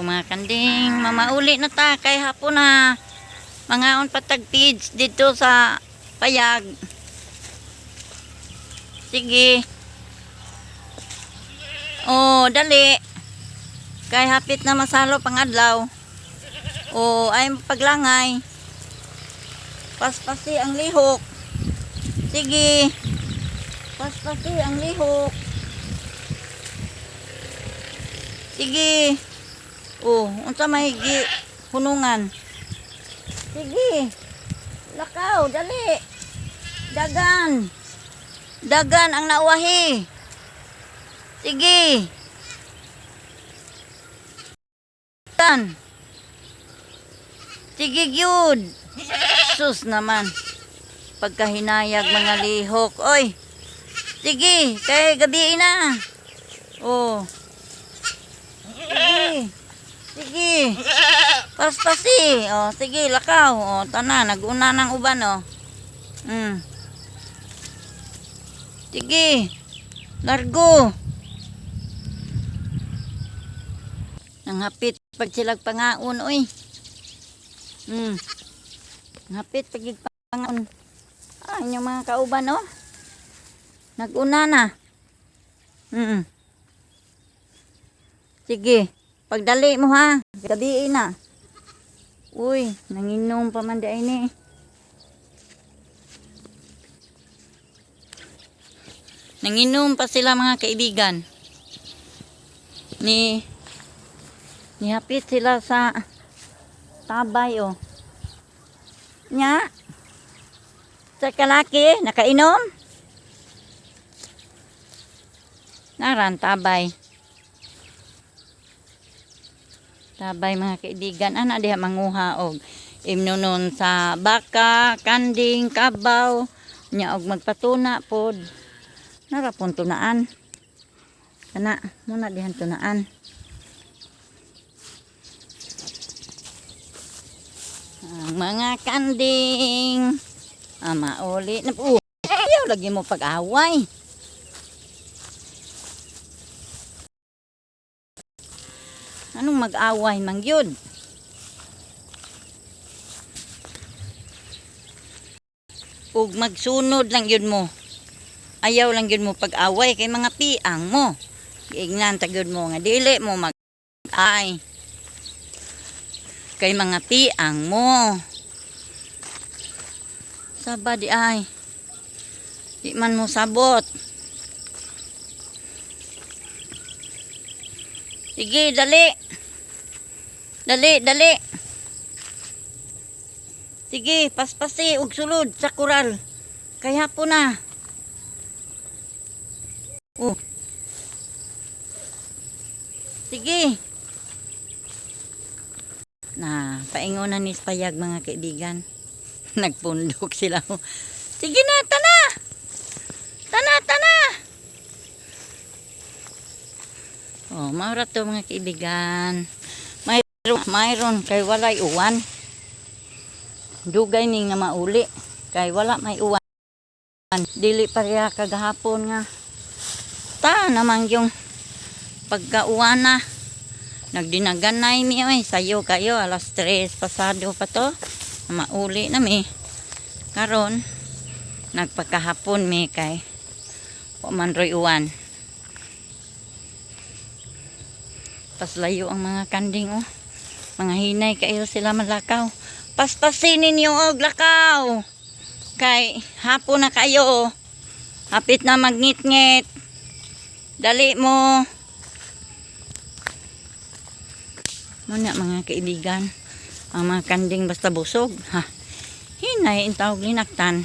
ko mga kanding. Mamauli na ta kay hapon na. Mga patag feeds dito sa payag. Sige. Oh, dali. Kay hapit na masalo pang adlaw. Oh, ay paglangay. Paspasi ang lihok. Sige. Paspasi ang lihok. Sige. Oh, unsa may gi hunungan? Sige. Lakaw, dali. Dagan. Dagan ang nauwahi. Sige. Dagan. Sige, gyud. Sus naman. Pagkahinayag mga lihok. Oy. Sige, kay gabi na. Oh. Sige. Sige. Paspasi. Oh, sige, lakaw. Oh, tana, naguna ng uban, oh. Mm. Sige. Largo. Nanghapit pag silag pangaon, oy. Mm. Nanghapit pag pangaon. Ah, inyong mga kauban, oh. Naguna na. Mm. Sige. Pagdali mo ha. Gabi na. Uy, nanginom pa man dahil ni. Nanginom pa sila mga kaibigan. Ni Nihapit sila sa tabay oh. Nya. Sa kalaki, nakainom? Naran tabay. Tabay mga kaibigan, ana diha manguha og imnunon sa baka, kanding, kabaw, nya og magpatuna pod. Nara pon tunaan. Kana, muna dihan tunaan. Ang mga kanding. Mauli na po. Ayaw lagi mo pag-away. Anong mag-away mang yun? Ug magsunod lang yun mo. Ayaw lang yun mo pag-away kay mga piang mo. Giingnan tagod mo nga dili mo mag ay kay mga piang mo. Saba di ay. Di man mo sabot. Sige, dali. Dali, dali. Sige, paspasi ug sulod sa kural. Kaya po na. Oh. Sige. Na, paingonan ni payag mga kaibigan. Nagpundok sila. Sige na, tana. Tana, tana. Oh, maura to mga kaibigan. Mayroon, mayroon kay walay uwan. Dugay ning nga mauli. Kay wala may uwan. Dili pareha kagahapon nga. Ta naman yung pagkauwan na. Nagdinaganay mi oy sayo kayo alas 3 pasado pa to. Mauli na mi. Karon nagpakahapon mi kay Pamanroy uwan. Paslayo ang mga kanding oh. Mga hinay kayo sila malakaw. Paspasin ninyo og lakaw. Kay hapon na kayo. oh. Hapit na magnit-ngit. Dali mo. Muna mga kaibigan. Ang mga kanding basta busog. Ha. Hinay ang tawag linaktan.